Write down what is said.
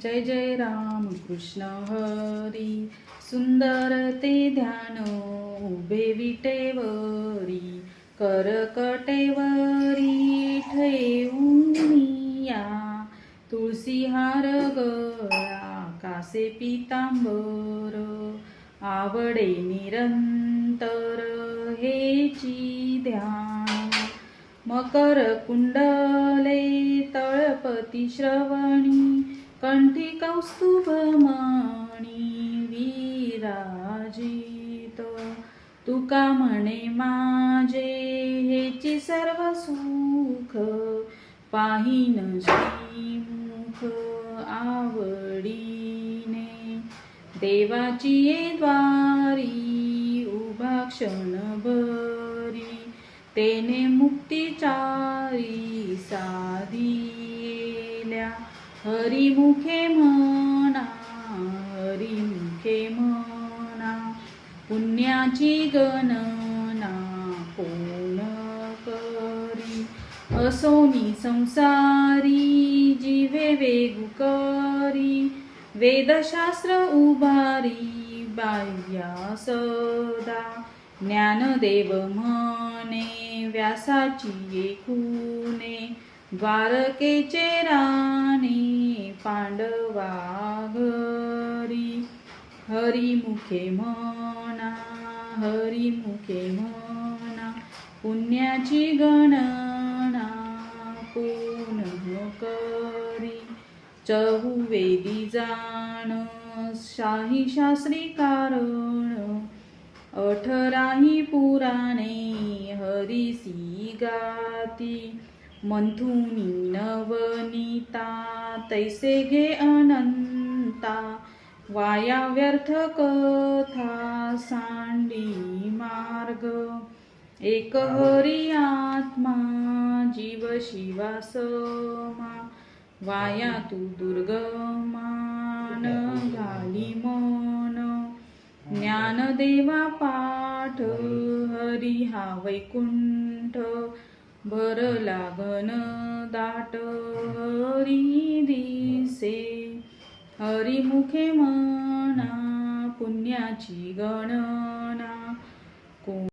जय जय राम कृष्ण हरी सुंदर ते ध्यान उभे विटेवरी करकटेवरी ठेवूनिया तुळसी हार गळा कासे पितांबर आवडे निरंतर हेची ध्यान. मकर कुंडले तळपती श्रवणी कंठी कौस्तुभमणी विराजित. तुका म्हणे माझे हेची सर्व सुख पाहिन श्रीमुख आवडीने. देवाची ये द्वारी उभा क्षणभरी तेने मुक्तिचारी साधिल्या. हरिमुखे म्हणा हरिमुखे म्हणा पुण्याची गणना कोण करी? असोनी संसारी जीवे वेगु करी. वेदशास्त्र उभारी बाह्या सदा. ज्ञानदेव म्हणे व्यासाची एकूने द्वारकेचे राम पांडवा घरी हरिमुखे म्हणा हरिमुखे म्हणा पुण्याची गणना पूर्ण करी. चहुवेदी जाण शाही शास्त्री कारण अठराही पुराणे हरिसी गाती. मंथुनी नवनीता तैसे घे अनंता वाया व्यर्थ कथा सांडी मार्ग. एक हरी आत्मा जीव शिवा समा वाया तू दुर्गमान घाली मन. ज्ञानदेवा पाठ हरी हा वैकुंठ भर लागन दाट हरी हरिमुखे म्हणा पुण्याची गणना. को